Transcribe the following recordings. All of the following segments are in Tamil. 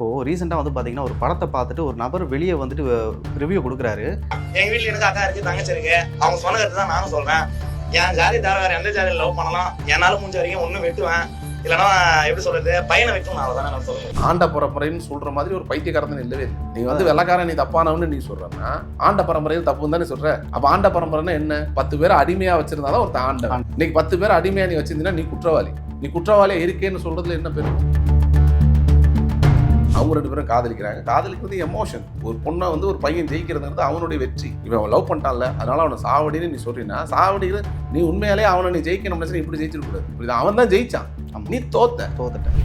இப்போது ரீசெண்டாக வந்து பார்த்தீங்கன்னா ஒரு படத்தை பார்த்துட்டு ஒரு நபர் வெளியே வந்துட்டு ரிவ்யூ கொடுக்குறாரு. எங்க வீட்ல எனக்கு அக்கா இருக்கு தங்கச்சி இருக்கு. அவங்க சொன்ன கருத்து தான் நானும் சொல்றேன். என் ஜாதி தவிர வேற எந்த ஜாதியில் லவ் பண்ணலாம். என்னால முடிஞ்ச வரைக்கும் ஒண்ணு வெட்டுவேன். இல்லைன்னா எப்படி சொல்றது பையனை வெட்டும் அவ்வளவுதான் நான் சொல்லுவேன் ஆண்ட பரம்பரைன்னு சொல்ற மாதிரி ஒரு பைத்தியக்காரன் இல்லவே இல்லை. நீ வந்து வெள்ளக்காரன் நீ தப்பானவன்னு நீ சொல்றன்னா ஆண்ட பரம்பரையில் தப்புன்னு தானே சொல்ற. அப்ப ஆண்ட பரம்பரைன்னா என்ன? பத்து பேர் அடிமையா வச்சிருந்தாதான் ஒருத்தன் ஆண்ட. இன்னைக்கு பத்து பேர் அடிமையா நீ வச்சிருந்தீங்கன்னா நீ குற்றவாளி. நீ குற்றவாளியா இருக்கேன்னு சொல்றதுல என்ன பெரும்? அவங்க ரெண்டு பேரும் காதலிக்கிறாங்க. காதலிக்கிறது எமோஷன் ஒரு பொண்ணை வந்து ஒரு பையன் ஜெயிக்கிறதுங்கிறது அவனுடைய வெற்றி. இவன் அவன் லவ் பண்ணிட்டான்ல. அதனால அவனை சாவடின்னு நீ சொல்றீன்னா சாவடின்னு நீ உண்மையாலே அவனை நீ ஜெயிக்கணும் இப்படி ஜெயிச்சிருக்க கூடாது. புரியுதா அவன் தான் ஜெயிச்சான். நீ தோத்த. தோத்துட்டேன்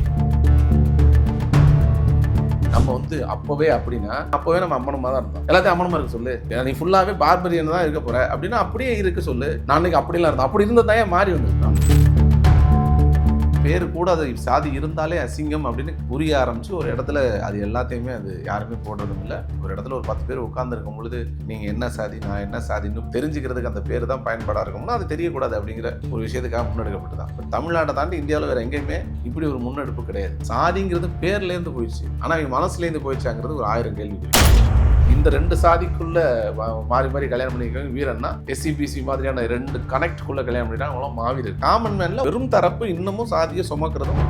நம்ம வந்து அப்பவே அப்படின்னா அப்பவே நம்ம அம்மனமா தான் இருந்தோம். எல்லாத்தையும் அம்மனமா இருக்க சொல்லு. நீ ஃபுல்லாவே பார்பரியன் தான் இருக்க போற. அப்படின்னா அப்படியே இருக்க சொல்லு. நான் அன்னைக்கு அப்படிலாம் இருந்தேன். அப்படி இருந்ததா ஏன் மாறி வந்து. பேர் கூட அது சாதி இருந்தாலே அசிங்கம் அப்படின்னு புரிய ஆரம்பிச்சு ஒரு இடத்துல அது எல்லாத்தையுமே அது யாருமே போடுறதும் இல்லை. ஒரு இடத்துல ஒரு பத்து பேர் உட்காந்துருக்கும் பொழுது நீங்கள் என்ன சாதி நான் என்ன சாதின்னு தெரிஞ்சுக்கிறதுக்கு அந்த பேர் தான் பயன்பாடாக இருக்கும்னா அது தெரியக்கூடாது அப்படிங்கிற ஒரு விஷயத்துக்காக முன்னெடுக்கப்பட்டு தான். தமிழ்நாட்டை தாண்டி இந்தியாவில் வேறு எங்கேயுமே இப்படி ஒரு முன்னெடுப்பு கிடையாது. சாதிங்கிறது பேர்லேருந்து போயிடுச்சு. ஆனால் இவங்க மனசுலேருந்து போயிடுச்சாங்கிறது ஒரு ஆயிரம் கேள்வி இந்த ரெண்டு சாதிக்குள்ள மாறி மாறி கல்யாணம் பண்ணிக்கிறவங்க வீரன்னா எஸ்சிபிசி மாதிரியான ரெண்டு கனெக்ட்குள்ள கல்யாணம் பண்ணிட்டாங்க. அவங்களாம் மாவீரர். காமன் மேன்ல வெறும் தரப்பு இன்னமும் சாதியை சுமக்கிறதும்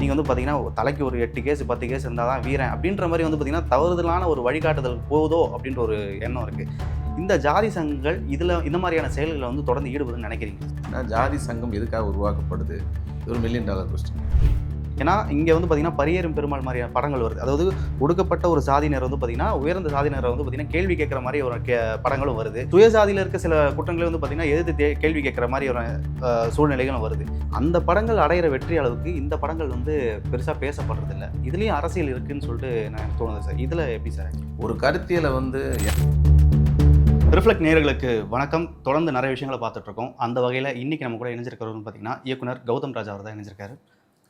நீங்கள் வந்து பார்த்தீங்கன்னா ஒரு தலைக்கு ஒரு எட்டு கேஸ் பத்து கேஸ் இருந்தால் தான் வீரன் அப்படின்ற மாதிரி வந்து பார்த்தீங்கன்னா தவறுதலான ஒரு வழிகாட்டுதல் போகுதோ அப்படின்ற ஒரு எண்ணம் இருக்குது இந்த ஜாதி சங்கங்கள் இதில் இந்த மாதிரியான செயல்களை வந்து தொடர்ந்து ஈடுபடுன்னு நினைக்கிறீங்க? ஜாதி சங்கம் எதுக்காக உருவாக்கப்படுது? ஒரு மில்லியன் டாலர் கொஸ்டின் ஏன்னா இங்கே வந்து பார்த்தீங்கன்னா பரியேறும் பெருமாள் மாதிரியான படங்கள் வருது. அதாவது ஒடுக்கப்பட்ட ஒரு சாதியினர் வந்து பார்த்தீங்கன்னா உயர்ந்த சாதியினரை வந்து பார்த்தீங்கன்னா கேள்வி கேட்குற மாதிரி ஒரு படங்களும் வருது. சுயசாதியில் இருக்க சில குற்றங்களை வந்து பார்த்தீங்கன்னா எதிர்த்து தே- கேள்வி கேட்குற மாதிரி ஒரு சூழ்நிலைகளும் வருது. அந்த படங்கள் அடையிற வெற்றி அளவுக்கு இந்த படங்கள் வந்து பெருசாக பேசப்படுறதில்ல. இதுலேயும் அரசியல் இருக்குன்னு சொல்லிட்டு நான் தோணுது சார். இதில் எப்படி சார்? ஒரு கருத்தியலை வந்து ரிஃப்ளெக்ட் நேயர்களுக்கு வணக்கம். தொடர்ந்து நிறைய விஷயங்களை பார்த்துட்டு இருக்கோம். அந்த வகையில் இன்னைக்கு நம்ம கூட இணைஞ்சிருக்கிறவங்க பார்த்தீங்கன்னா இயக்குனர் கௌதம் ராஜா அவர் தான் இணைஞ்சிருக்காரு.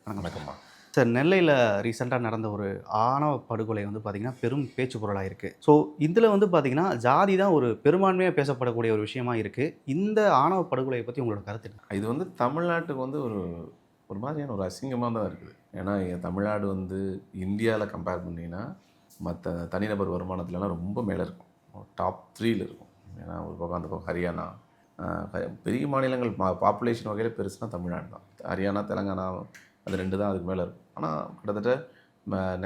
வணக்கம்மா. சார் நெல்லையில் ரீசெண்டாக நடந்த ஒரு ஆணவ படுகொலை வந்து பார்த்திங்கன்னா பெரும் பேச்சு பொருளாக இருக்குது ஸோ இதில் வந்து பார்த்திங்கன்னா ஜாதி தான் ஒரு பெரும்பான்மையாக பேசப்படக்கூடிய ஒரு விஷயமா இருக்குது இந்த ஆணவ படுகொலையை பற்றி உங்களோட கருத்து என்ன? இது வந்து தமிழ்நாட்டுக்கு வந்து ஒரு ஒரு மாதிரியான ஒரு அசிங்கமாக தான் இருக்குது. ஏன்னா என் தமிழ்நாடு வந்து இந்தியாவில் கம்பேர் பண்ணிங்கன்னா மற்ற தனிநபர் வருமானத்துலலாம் ரொம்ப மேலே இருக்கும். டாப் த்ரீல இருக்கும். ஏன்னா ஒரு பக்கம் அந்த பக்கம் ஹரியானா. பெரிய மாநிலங்கள் பாப்புலேஷன் வகையில் பெருசுனா தமிழ்நாடு தான். ஹரியானா தெலங்கானா அது ரெண்டு தான் அதுக்கு மேலே இருக்கும். ஆனால் கிட்டத்தட்ட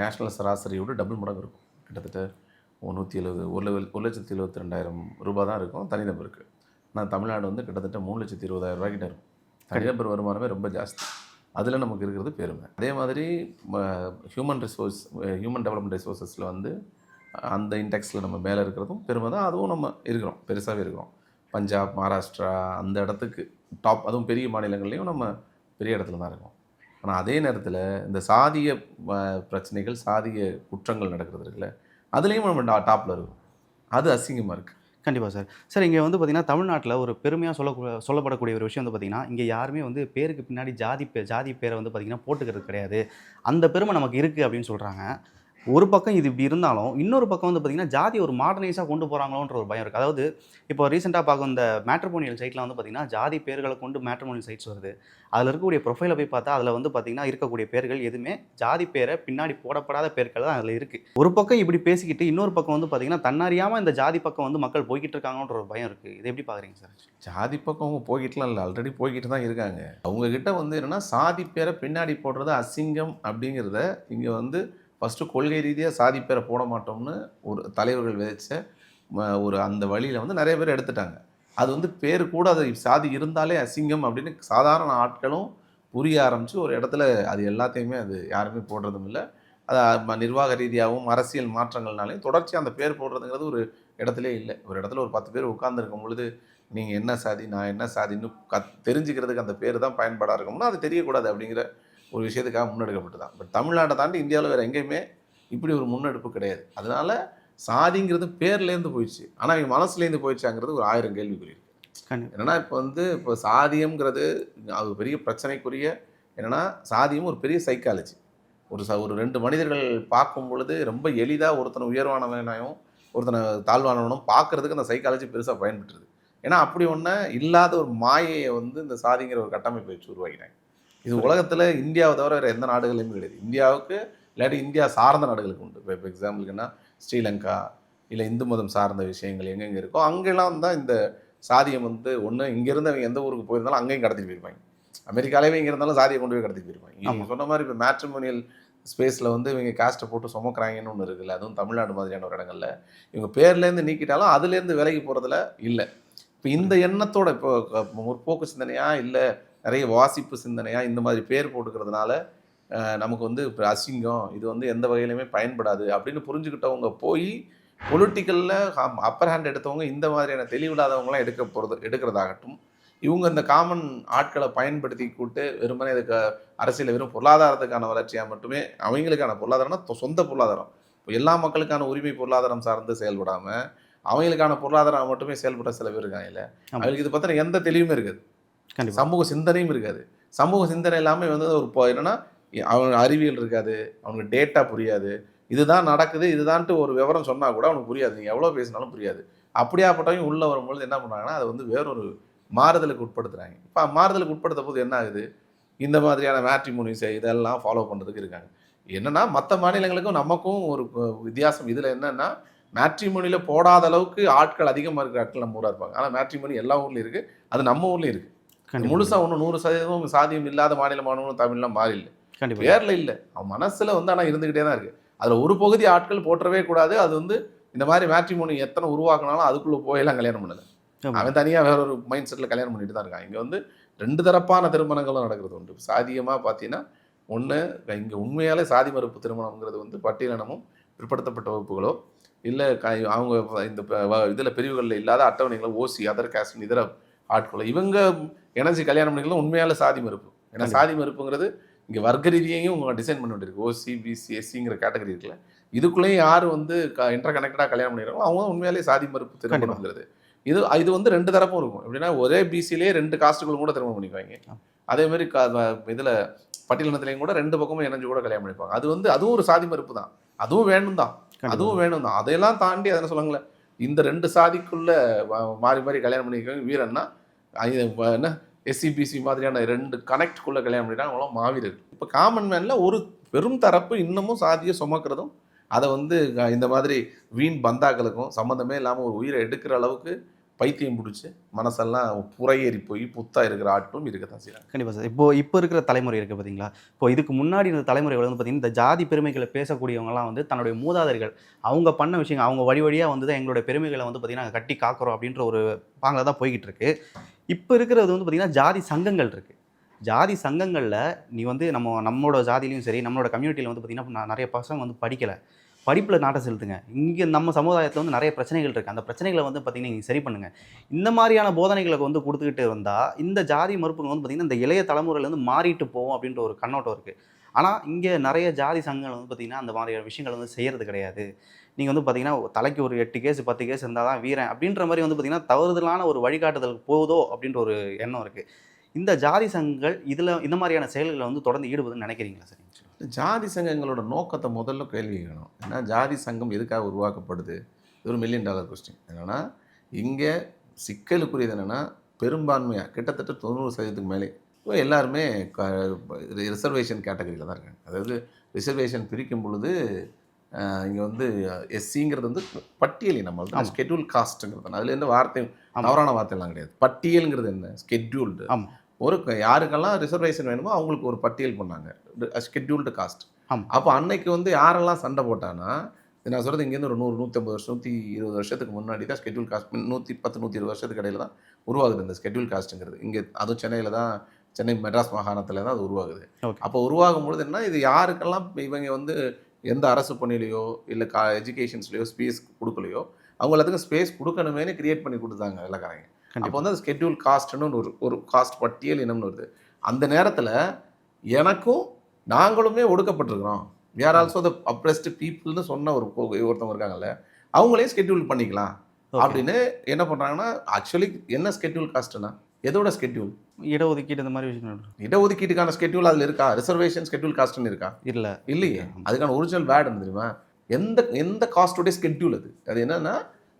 நேஷ்னல் சராசரியோட டபுள் மடங்கு இருக்கும். கிட்டத்தட்ட நூற்றி எழுபது ஒரு லெவல் ஒரு லட்சத்தி எழுபத்தி ரெண்டாயிரம் ரூபாய் தான் இருக்கும் தனிநபருக்கு. ஆனால் தமிழ்நாடு வந்து கிட்டத்தட்ட மூணு லட்சத்தி இருபதாயிரம் ரூபாய்க்கிட்ட இருக்கும். தனிநபர் வருமானமே ரொம்ப ஜாஸ்தி. அதில் நமக்கு இருக்கிறது பெருமை. அதே மாதிரி ஹியூமன் ரிசோர்ஸ் ஹியூமன் டெவலப்மெண்ட் ரிசோர்ஸஸில் வந்து அந்த இண்டெக்ஸில் நம்ம மேலே இருக்கிறதும் பெருமை தான். அதுவும் நம்ம இருக்கிறோம் பெருசாகவே இருக்கிறோம். பஞ்சாப் மகாராஷ்டிரா அந்த இடத்துக்கு டாப் அதுவும் பெரிய மாநிலங்கள்லேயும் நம்ம பெரிய இடத்துல தான் இருக்கோம். ஆனால் அதே நேரத்தில் இந்த சாதிய பிரச்சனைகள் சாதிய குற்றங்கள் நடக்கிறது இருக்குல்ல அதுலேயும் நம்ம டாப்பில் இருக்கும். அது அசிங்கமாக இருக்குது கண்டிப்பாக சார். சார் இங்கே வந்து பார்த்திங்கன்னா தமிழ்நாட்டில் ஒரு பெருமையாக சொல்ல சொல்லப்படக்கூடிய ஒரு விஷயம் வந்து பார்த்திங்கன்னா இங்கே யாருமே வந்து பேருக்கு பின்னாடி ஜாதி பே ஜாதி பேரை வந்து பார்த்திங்கன்னா போட்டுக்கிறது கிடையாது. அந்த பெருமை நமக்கு இருக்குது அப்படின்னு சொல்கிறாங்க ஒரு பக்கம் இது இப்படி இருந்தாலும் இன்னொரு பக்கம் வந்து பார்த்திங்கன்னா ஜாதி ஒரு மாடர்னைஸாக கொண்டு போகிறாங்களோன்ற ஒரு பயம் இருக்குது அதாவது இப்போ ரீசெண்டாக பார்க்க இந்த மேட்ரிமோனியல் சைட்டில் வந்து பார்த்திங்கன்னா ஜாதி பேர்களை கொண்டு மேட்ரிமோனியல் சைட்ஸ் வருது. அதில் இருக்கக்கூடிய ப்ரொஃபைலை போய் பார்த்தா அதில் வந்து பார்த்திங்கன்னா இருக்கக்கூடிய பேர்கள் எதுவுமே ஜாதி பேரை பின்னாடி போடப்படாத பேர்கள் தான் அதில் இருக்குது ஒரு பக்கம் இப்படி பேசிக்கிட்டு இன்னொரு பக்கம் வந்து பார்த்திங்கன்னா தன்னறியாமல் இந்த ஜாதி பக்கம் வந்து மக்கள் போய்கிட்டு இருக்காங்கன்ற ஒரு பயம் இருக்குது இது எப்படி பார்க்குறீங்க சார்? ஜாதி பக்கம் அவங்க போய்கிட்டுலாம் இல்லை. ஆல்ரெடி போய்கிட்டு தான் இருக்காங்க. அவங்கக்கிட்ட வந்து என்னென்னா சாதி பேரை பின்னாடி போடுறது அசிங்கம் அப்படிங்கிறத இங்கே வந்து ஃபஸ்ட்டு கொள்கை ரீதியாக சாதி பேரை போட மாட்டோம்னு ஒரு தலைவர்கள் விதைச்ச ஒரு அந்த வழியில் வந்து நிறைய பேர் எடுத்துட்டாங்க. அது வந்து பேர் கூட அது சாதி இருந்தாலே அசிங்கம் அப்படின்னு சாதாரண ஆட்களும் புரிய ஆரம்பித்து ஒரு இடத்துல அது எல்லாத்தையுமே அது யாருமே போடுறதும் இல்லை. அது ம- நிர்வாக ரீதியாகவும் அரசியல் மாற்றங்கள்னாலையும் தொடர்ச்சியாக அந்த பேர் போடுறதுங்கிறது ஒரு இடத்துலே இல்லை. ஒரு இடத்துல ஒரு பத்து பேர் உட்காந்துருக்கும் பொழுது நீங்கள் என்ன சாதி நான் என்ன சாதின்னு கத் தெரிஞ்சுக்கிறதுக்கு அந்த பேர் தான் பயன்பாடாக இருக்கும்னா அது தெரியக்கூடாது அப்படிங்கிற ஒரு விஷயத்துக்காக முன்னெடுக்கப்பட்டு தான் பட் தமிழ்நாட்டை தாண்டி இந்தியாவில் வேறு எங்கேயுமே இப்படி ஒரு முன்னெடுப்பு கிடையாது. அதனால சாதிங்கிறது பேர்லேருந்து போயிடுச்சு. ஆனால் இவங்க மனசுலேருந்து போயிடுச்சாங்கிறது ஒரு ஆயிரம் கேள்விக்குறி என்னன்னா இப்போ வந்து இப்போ சாதியம்ங்கிறது அது பெரிய பிரச்சனைக்குரிய என்னன்னா சாதியம் ஒரு பெரிய சைக்காலஜி ஒரு ச ஒரு ரெண்டு மனிதர்கள் பார்க்கும் பொழுது ரொம்ப எளிதாக ஒருத்தனை உயர்வானவனையும் ஒருத்தனை தாழ்வானவனும் பார்க்கறதுக்கு அந்த சைக்காலஜி பெருசாக பயன்பட்டுருது. ஏன்னா அப்படி ஒன்று இல்லாத ஒரு மாயையை வந்து இந்த சாதிங்கிற ஒரு கட்டமைப்பை வச்சு உருவாக்கினாங்க இது உலகத்தில் இந்தியாவை தவிர வேறு எந்த நாடுகளையுமே கிடையாது. இந்தியாவுக்கு இல்லாட்டி இந்தியா சார்ந்த நாடுகளுக்கு உண்டு. இப்போ இப்போ எக்ஸாம்பிளுக்குன்னா ஸ்ரீலங்கா இல்லை இந்து மதம் சார்ந்த விஷயங்கள் எங்கெங்கே இருக்கோ அங்கெல்லாம் தான் இந்த சாதியம் வந்து ஒன்று இங்கேருந்து அவங்க எந்த ஊருக்கு போயிருந்தாலும் அங்கேயும் கடத்திட்டு போயிருப்பாங்க. அமெரிக்காலேயே இங்கே இருந்தாலும் சாதியை கொண்டு போய் கடத்திட்டு போயிருப்பாங்க. நீங்கள் சொன்ன மாதிரி இப்போ மேட்ரிமோனியல் ஸ்பேஸில் வந்து இவங்க காஸ்ட்டை போட்டு சுமக்கிறாங்கன்னு ஒன்று இருக்குல்ல அதுவும் தமிழ்நாடு மாதிரியான ஒரு இடங்கள்ல. இவங்க பேர்லேருந்து நீக்கிட்டாலும் அதுலேருந்து விலகி போகிறதுல இல்லை. இப்போ இந்த எண்ணத்தோட இப்போ முற்போக்கு சிந்தனையா இல்லை நிறைய வாசிப்பு சிந்தனையா இந்த மாதிரி பேர் போட்டுக்கிறதுனால நமக்கு வந்து இப்போ அசிங்கம் இது வந்து எந்த வகையிலுமே பயன்படாது அப்படின்னு புரிஞ்சுக்கிட்டவங்க போய் பொலிட்டிக்கலில் அப்பர் ஹேண்ட் எடுத்தவங்க இந்த மாதிரியான தெளிவில்லாதவங்களாம் எடுக்க போகிறது எடுக்கிறதாகட்டும் இவங்க இந்த காமன் ஆட்களை பயன்படுத்தி கூட்டு வெறுமனே இதுக்கு அரசியல் வெறும் பொருளாதாரத்துக்கான வளர்ச்சியாக மட்டுமே அவங்களுக்கான பொருளாதாரம்னா சொந்த பொருளாதாரம். இப்போ எல்லா மக்களுக்கான உரிமை பொருளாதாரம் சார்ந்து செயல்படாமல் அவங்களுக்கான பொருளாதாரம் மட்டுமே செயல்பட சில பேர் இருக்காங்கல்ல ஆமா. அவங்களுக்கு இது பற்றின எந்த தெளிவுமே இருக்காது. சமூக சிந்தனையும் இருக்காது. சமூக சிந்தனை எல்லாமே வந்து ஒரு என்னன்னா அவன் அறிவியல் இருக்காது அவனுக்கு டேட்டா புரியாது. இதுதான் நடக்குது இதுதான்ட்டு ஒரு விவரம் சொன்னால் கூட அவனுக்கு புரியாது. நீங்கள் எவ்வளோ பேசினாலும் புரியாது. அப்படியாப்பட்டவங்க உள்ளே வரும்பொழுது என்ன பண்ணுறாங்கன்னா அதை வந்து வேறொரு மாறுதலுக்கு உட்படுத்துகிறாங்க இப்போ மாறுதலுக்கு உட்படுத்த போது என்ன ஆகுது? இந்த மாதிரியான மேட்ரிமோனிஸ் இதெல்லாம் ஃபாலோ பண்ணுறதுக்கு இருக்காங்க. என்னென்னா மற்ற மாநிலங்களுக்கும் நமக்கும் ஒரு வித்தியாசம். இதில் என்னென்னா மேட்ரிமோனியில் போடாத அளவுக்கு ஆட்கள் அதிகமாக இருக்கிற ஆட்கள் நம்ம ஊராக இருப்பாங்க. ஆனால் மேட்ரிமோனி எல்லா ஊர்லேயும் இருக்குது அது நம்ம ஊர்லேயும் இருக்குது கண்டிப்பா. முழுசா ஒன்றும் நூறு சதவீதம் சாதியம் இல்லாத மாநிலமானவங்களும் தமிழ்லாம் மாறி இல்லை கண்டிப்பா. பேர்ல இல்லை. அவன் மனசுல வந்து ஆனால் இருந்துகிட்டே தான் இருக்கு. அதுல ஒரு பகுதி ஆட்கள் போற்றவே கூடாது. அது வந்து இந்த மாதிரி மேட்ரிமோனி எத்தனை உருவாக்குனாலும் அதுக்குள்ள போயெல்லாம் கல்யாணம் பண்ணல. அவன் தனியா வேற ஒரு மைண்ட் செட்ல கல்யாணம் பண்ணிட்டு தான் இருக்கான். இங்க வந்து ரெண்டு தரப்பான திருமணங்களும் நடக்கிறது உண்டு. சாதியமா பார்த்தீங்கன்னா ஒண்ணு இங்க உண்மையாலே சாதி மறுப்பு திருமணம்ங்கிறது வந்து பட்டியலினமும் பிற்படுத்தப்பட்ட வகுப்புகளோ இல்லை அவங்க இந்த இதுல பிரிவுகளில் இல்லாத அட்டவணைகளோ ஓசி அதர் காஸ்ட் இதர ஆட்களோ இவங்க இணைஞ்சு கல்யாணம் பண்ணிக்கலாம் உண்மையால சாதி மறுப்பு. ஏன்னா. சாதி மறுப்புங்கிறது இங்கே வர்க்க ரீதியையும் உங்க டிசைன் பண்ண வேண்டியிருக்கு. ஓசி பிசி எஸ்சிங்கிற கேட்டகரி இருக்குல்ல. இதுக்குள்ளேயும் யார் வந்து இன்டர் கனெக்டடாக கல்யாணம் பண்ணிடுறாங்களோ அவங்க உண்மையாலே சாதி மறுப்பு திருமணம்ங்கிறது இது இது வந்து ரெண்டு தரப்பும் இருக்கும். எப்படின்னா ஒரே பிசிலேயே ரெண்டு காஸ்ட்டுகளும் கூட திருமணம் பண்ணிக்குவாங்க. அதே மாதிரி க இதில் பட்டியலினத்துலேயும் கூட ரெண்டு பக்கமும் இணைஞ்சு கூட கல்யாணம் பண்ணிப்பாங்க. அது வந்து அதுவும் ஒரு சாதி மறுப்பு தான். அதுவும் வேணும் தான். அதுவும் வேணும் தான் அதையெல்லாம் தாண்டி அதை என்ன சொல்லுவாங்களே இந்த ரெண்டு சாதிக்குள்ள மாறி மாறி கல்யாணம் பண்ணிக்கிறவங்க வீரன்னா என்ன எஸ்சிபிசி மாதிரியான ரெண்டு கனெக்ட்குள்ளே கல்யாணம் பண்ணிட்டாங்க அவங்களாம் மாவீரர். இப்போ காமன் மேன்ல ஒரு பெரும் தரப்பு இன்னமும் சாதியை சுமக்கிறதும் அதை வந்து இந்த மாதிரி வீண் பந்தாக்களுக்கும் சம்மந்தமே இல்லாமல் ஒரு உயிரை எடுக்கிற அளவுக்கு பைத்தியம் பிடிச்சி மனசெல்லாம் புறையேறி போய் புத்தாக இருக்கிற ஆட்களும் இருக்க தான் செய்கிறாங்க கண்டிப்பாக சார். இப்போ இப்போ இருக்கிற தலைமுறை இருக்குது பார்த்தீங்களா இப்போ இதுக்கு முன்னாடி இந்த தலைமுறை வந்து பார்த்தீங்கன்னா இந்த ஜாதி பெருமைகளை பேசக்கூடியவங்கலாம் வந்து தன்னுடைய மூதாதர்கள் அவங்க பண்ண விஷயங்கள் அவங்க வழி வழியாக வந்து தான் எங்களுடைய பெருமைகளை வந்து பார்த்தீங்கன்னா கட்டி காக்கிறோம் அப்படின்ற ஒரு பாங்கில் தான் போய்கிட்டு இருக்கு. இப்போ இருக்கிறது வந்து பார்த்தீங்கன்னா ஜாதி சங்கங்கள் இருக்குது ஜாதி சங்கங்களில் நீ வந்து நம்ம நம்மளோட ஜாதிலையும் சரி நம்மளோட கம்யூனிட்டியில் வந்து பார்த்தீங்கன்னா நிறைய பசங்க வந்து படிக்கலை. படிப்பில் நாட்டை செலுத்துங்க. இங்கே நம்ம சமுதாயத்தில் வந்து நிறைய பிரச்சனைகள் இருக்குது அந்த பிரச்சனைகளை வந்து பார்த்தீங்கன்னா நீங்கள் சரி பண்ணுங்கள் இந்த மாதிரியான போதனைகளை வந்து கொடுத்துக்கிட்டு வந்தால் இந்த ஜாதி மறுப்புகள் வந்து பார்த்திங்கன்னா இந்த இளைய தலைமுறையிலேருந்து மாறிட்டு போவோம் அப்படின்ற ஒரு கண்ணோட்டம் இருக்குது ஆனால் இங்கே நிறைய ஜாதி சங்கங்கள் வந்து பார்த்திங்கன்னா அந்த மாதிரியான விஷயங்கள் வந்து செய்கிறது கிடையாது. நீங்கள் வந்து பார்த்தீங்கன்னா தலைக்கு ஒரு எட்டு கேஸ் பத்து கேஸ் இருந்தால் தான் வீரன் அப்படின்ற மாதிரி வந்து பார்த்திங்கன்னா தவறுதலான ஒரு வழிகாட்டுதலுக்கு போகுதோ அப்படின்ற ஒரு எண்ணம் இருக்குது இந்த ஜாதி சங்கங்கள் இதில் இந்த மாதிரியான செயல்களை வந்து தொடர்ந்து ஈடுபடுதுன்னு நினைக்கிறீங்களா சார் ஜாதி சங்கங்களோட நோக்கத்தை முதல்ல கேள்வி கேட்கணும். ஏன்னா ஜாதி சங்கம் எதுக்காக உருவாக்கப்படுது? இது ஒரு மில்லியன் டாலர் கொஸ்டின் என்னன்னா இங்கே சிக்கலுக்குரியது என்னன்னா பெரும்பான்மையாக கிட்டத்தட்ட தொண்ணூறு சதவீதத்துக்கு மேலே இப்போ எல்லாருமே ரிசர்வேஷன் கேட்டகரியில் தான் இருக்காங்க. அதாவது ரிசர்வேஷன் பிரிக்கும் பொழுது இங்கே வந்து எஸ்சிங்கிறது வந்து பட்டியல் நம்ம ஆமா. ஸ்கெட்யூல் காஸ்ட்டுங்கிறது அதில் எந்த வார்த்தை. தவறான வார்த்தைலாம் கிடையாது. பட்டியலுங்கிறது என்ன? ஸ்கெட்யூல்டு ஆமா. ஒரு யாருக்கெல்லாம் ரிசர்வேஷன் வேணுமோ அவங்களுக்கு ஒரு பட்டியல் பண்ணாங்க. Scheduled caste. அப்போ அன்னைக்கு வந்து யாரெல்லாம் சண்டை போட்டான்னா நான் சொல்கிறது இங்கேருந்து ஒரு நூறு நூற்றம்பது வருஷம் நூற்றி இருபது வருஷத்துக்கு முன்னாடி தான் ஸ்கெட்யூல் காஸ்ட் நூற்றி பத்து நூற்றி இருபது வருஷத்துக்கு இடையில தான் உருவாகுது இந்த ஸ்கெட்யூல் காஸ்ட்டுங்கிறது இங்கே அதுவும் சென்னையில் தான் சென்னை மெட்ராஸ் மாகாணத்தில் தான் அது உருவாகுது. அப்போ உருவாகும் பொழுது என்ன இது யாருக்கெல்லாம் இவங்க வந்து எந்த அரசு பணியிலையோ இல்லை கா எஜுகேஷன்ஸ்லையோ ஸ்பேஸ் கொடுக்கலையோ அவங்க எல்லாத்துக்கும் ஸ்பேஸ் கொடுக்கணுமேனு கிரியேட் பண்ணி கொடுத்தாங்க வெள்ளக்காரங்க. அப்போ வந்து அது ஸ்கெட்யூல் காஸ்ட்னு ஒரு ஒரு காஸ்ட் பட்டியல் இனம்னு வருது. அந்த நேரத்தில் எனக்கும் நாங்களுமே ஒடுக்கப்பட்டிருக்கிறோம். வேர் ஆல்சோ த அப்ரெஸ்டு பீப்புள்னு சொன்ன ஒரு ஒருத்தவங்க இருக்காங்கல்ல அவங்களே ஸ்கெட்யூல் பண்ணிக்கலாம் அப்படின்னு என்ன பண்ணுறாங்கன்னா ஆக்சுவலி என்ன ஸ்கெட்யூல் காஸ்ட்னா எதோட ஸ்கெட்யூல் இடஒதுக்கீடு இந்த மாதிரி விஷயங்கள் இடஒதுக்கீட்டுக்கான ஸ்கெட்யூல் அதில் இருக்கா? ரிசர்வேஷன் ஸ்கெட்யூல் காஸ்ட்னு இருக்கா? இல்லை. இல்லையே. அதுக்கான ஒரிஜினல் வேர்டு தெரியுமா? எந்த எந்த காஸ்டோடைய ஸ்கெட்யூல் அது? அது என்னன்னா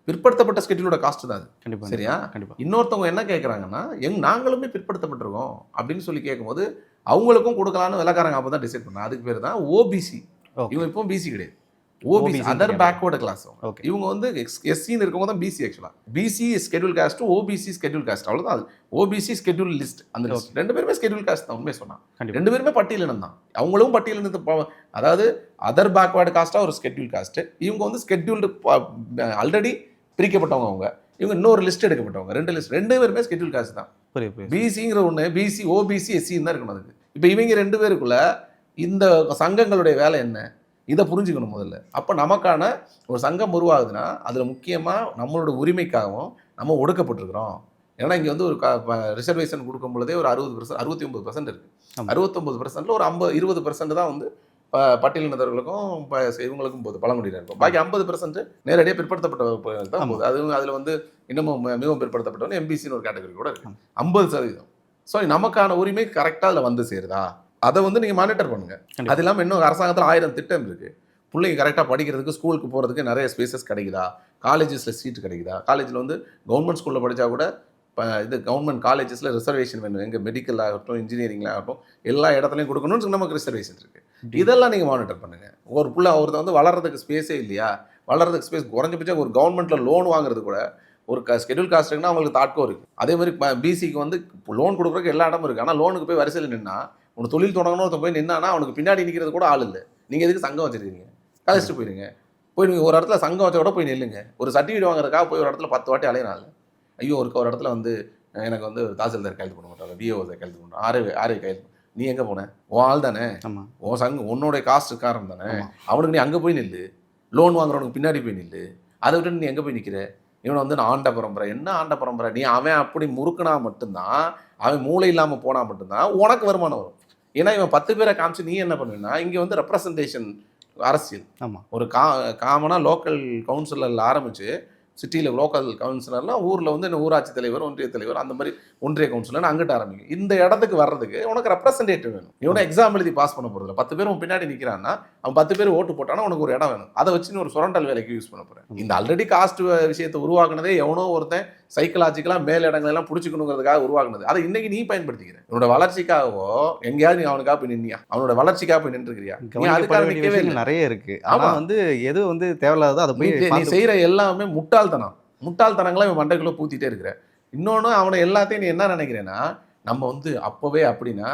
பிற்படுத்தப்பட்ட ஸ்கெட்யூலோட காஸ்ட் தான் அது. கண்டிப்பாக சரியா? கண்டிப்பாக இன்னொருத்தவங்க என்ன கேட்குறாங்கன்னா எங் நாங்களுமே பிற்படுத்தப்பட்டிருக்கோம் அப்படின்னு சொல்லி கேட்கும்போது அவங்களுக்கும் கொடுக்கலான்னு விலக்காரங்க அப்போ தான் டிசைட் பண்ணாங்க. அதுக்கு பேர் தான் ஓபிசி. இவங்க இப்போ பிசி கிடையாது. OBC other. Backward class okay இவங்க வந்து எஸ்சின்னு இருக்கவங்க தான் பிசி ஆக்சுவலாக BC schedule caste OBC schedule caste அவ்வளோதான் அது. ஓபிசி ஸ்கெடியூல் லிஸ்ட் அந்த லிஸ்ட் ரெண்டு பேருமே ஸ்கெடியூல் காஸ்ட் தான் உண்மை சொன்னா. கண்டிப்பா. ரெண்டு பேருமே பட்டியலினம் தான். அவங்களும் பட்டியலினத்து அதாவது அதர் பேக்வேர்டு காஸ்ட்டாக ஒரு ஸ்கெட்யூல் காஸ்ட் இவங்க வந்து ஸ்கெட்யூல்டு ஆல்ரெடி பிரிக்கப்பட்டவங்க அவங்க. இவங்க இன்னொரு லிஸ்ட் எடுக்கப்பட்டவங்க. ரெண்டு லிஸ்ட் ரெண்டு பேருமே ஸ்கெட்யூல் காஸ்ட் தான். பிசிங்கிற ஒன்று பிசி ஓபிசி எஸ்சின்னு தான் இருக்கணும் அதுக்கு. இப்போ இவங்க ரெண்டு பேருக்குள்ள இந்த சங்கங்களுடைய வேலை என்ன? இதை புரிஞ்சுக்கணும் முதல்ல. அப்போ நமக்கான ஒரு சங்கம் உருவாகுதுன்னா அதில் முக்கியமாக நம்மளோட உரிமைக்காகவும் நம்ம ஒடுக்கப்பட்டிருக்கிறோம். ஏன்னா இங்கே வந்து ஒரு ரிசர்வேஷன் கொடுக்கும் பொழுதே ஒரு அறுபது பர்சன்ட் அறுபத்தி ஒம்பது பர்சன்ட் இருக்குது. அறுபத்தொம்பது பர்சன்ட்ல ஒரு ஐம்பது இருபது பர்சன்ட் தான் வந்து பட்டியலினத்தவர்களுக்கும் இவங்களுக்கும் போகுது பழங்குடியினருக்கும் பாக்கி ஐம்பது பர்சன்ட் நேரடியாக பிற்படுத்தப்பட்ட தான். போகுது. அதுவும் அதில் வந்து இன்னமும் மிகவும் பிற்படுத்தப்பட்டவங்க எம்பிசின்னு ஒரு கேட்டகரி கூட இருக்கு. ஐம்பது சதவீதம். ஸோ நமக்கான உரிமை கரெக்டாக அதில் வந்து சேருதா? அதை வந்து நீங்கள் மானிட்டர் பண்ணுங்க. அது இல்லாமல் இன்னும் அரசாங்கத்தில் ஆயிரம் திட்டம் இருக்கு. பிள்ளைங்க கரெக்டாக படிக்கிறதுக்கு ஸ்கூலுக்கு போகிறதுக்கு நிறைய ஸ்பேசஸ் கிடைக்குதா? காலேஜஸில் சீட் கிடைக்குதா? காலேஜில் வந்து கவர்மெண்ட் ஸ்கூலில் படித்தா கூட இப்போ இது கவர்மெண்ட் காலேஜஸில் ரிசர்வேஷன் வேணும். எங்கள் மெடிக்கல் ஆகட்டும் இன்ஜினியரிங்ல ஆகட்டும் எல்லா இடத்துலையும் கொடுக்கணும்னு நமக்கு ரிசர்வேஷன் இருக்குது இதெல்லாம் நீங்கள் மானிட்டர் பண்ணுங்க. ஒரு புள்ள ஒருத்தன் வந்து வளர்றதுக்கு ஸ்பேஸே இல்லையா? வளர்றதுக்கு ஸ்பேஸ் குறைஞ்சபட்சம் ஒரு கவர்மெண்ட்டில் லோன் வாங்குறது கூட ஒரு ஸ்கெடியூல் காஸ்ட்டுக்குன்னா அவங்களுக்கு தாட்கோ இருக்குது அதே மாதிரி பிசிக்கு வந்து லோன் கொடுக்குறதுக்கு எல்லா இடமும் இருக்குது ஆனால் லோனுக்கு போய் வரிசையில் நின்னா உனக்கு தொழில் தொடங்கணும் ஒருத்தன் போய் நின்னானா அவனுக்கு பின்னாடி நிற்கிறது கூட ஆள் இல்லை. நீங்கள் எதுக்கு சங்கம் வச்சிருக்கீங்க? கழிச்சிட்டு போயிருங்க. போய் நீங்கள் ஒரு இடத்துல சங்கம் வச்சா கூட போய் நில்லுங்க. ஒரு சர்டிஃபிகேட் வாங்குறதுக்காக போய் ஒரு இடத்துல பத்து வாட்டி அலையினால ஐயோ ஒரு ஒரு இடத்துல வந்து எனக்கு வந்து தாசில்தார் கையெழுத்து பண்ண மாட்டாங்க விஓ கையெழுத்து பண்ண ஆரே ஆரே கையெழுத்து நீ எங்கே போன? உன் ஆள் தானே. உன் சங்கம் உன்னோட காஸ்ட் காரணம் தானே. அவனுக்கு நீ அங்கே போய் நில்லு. லோன் வாங்குறவனுக்கு பின்னாடி போய் நில்லு. அதை விட்டு நீ எங்கே போய் நிற்கிற இவனை வந்து நான் ஆண்ட பரம்பரை. என்ன ஆண்ட பரம்பரை? நீ அவன் அப்படி முறுக்குனா மட்டும்தான் அவன் மூளை இல்லாமல் போனால் மட்டும்தான் உனக்கு வருமானம் வரும். ஏன்னா இவன் பத்து பேரை காமிச்சு நீ என்ன பண்ணுவேன்னா இங்கே வந்து ரெப்ரசன்டேஷன் அரசியல். ஆமா. ஒரு கா காமனாக லோக்கல் கவுன்சிலரில் ஆரம்பித்து சிட்டியில் லோக்கல் கவுன்சிலர்லாம் ஊரில் வந்து இந்த ஊராட்சி தலைவர் ஒன்றிய தலைவர் அந்த மாதிரி ஒன்றிய கவுன்சிலர் அங்கிட்ட ஆரம்பிக்கும். இந்த இடத்துக்கு வர்றதுக்கு உனக்கு ரெப்ரசன்டேட்டிவ் வேணும். இவனை எக்ஸாம் எழுதி பாஸ் பண்ண போகிறதில்ல பத்து பேர் உன் பின்னாடி நிற்கிறான்னா அவன் பத்து பேர் ஓட்டு போட்டானா உனக்கு ஒரு இடம் வேணும். அதை வச்சு நீ ஒரு சுரண்டல் வேலைக்கு யூஸ் பண்ண போகிறேன் இந்த ஆல்ரெடி காஸ்ட் விஷயத்தை உருவாக்குனதே எவனோ ஒருத்தன் சைக்கலாஜிக்கலாக மேல் இடங்களெல்லாம் பிடிச்சிக்கணுங்கிறதுக்காக உருவாக்குனது. அதை இன்னைக்கு நீ பயன்படுத்திக்கிற. உன்னோட வளர்ச்சிக்காகவோ எங்கேயாவது நீ அவனுக்காக போய் நின்னியா? அவனோட வளர்ச்சிக்காக போய் நின்றுக்கிறியா? நிறைய இருக்கு. ஆனா ஆமா. வந்து எது வந்து தேவையில்லாதோ அதை போய் நீ செய்யற எல்லாமே முட்டாள்தனம். முட்டாள்தனங்களை இவன் மண்டைக்குள்ள பூத்திட்டே இருக்கிற. இன்னொன்று அவனை எல்லாத்தையும் நீ என்ன நினைக்கிறேன்னா நம்ம வந்து அப்பவே அப்படின்னா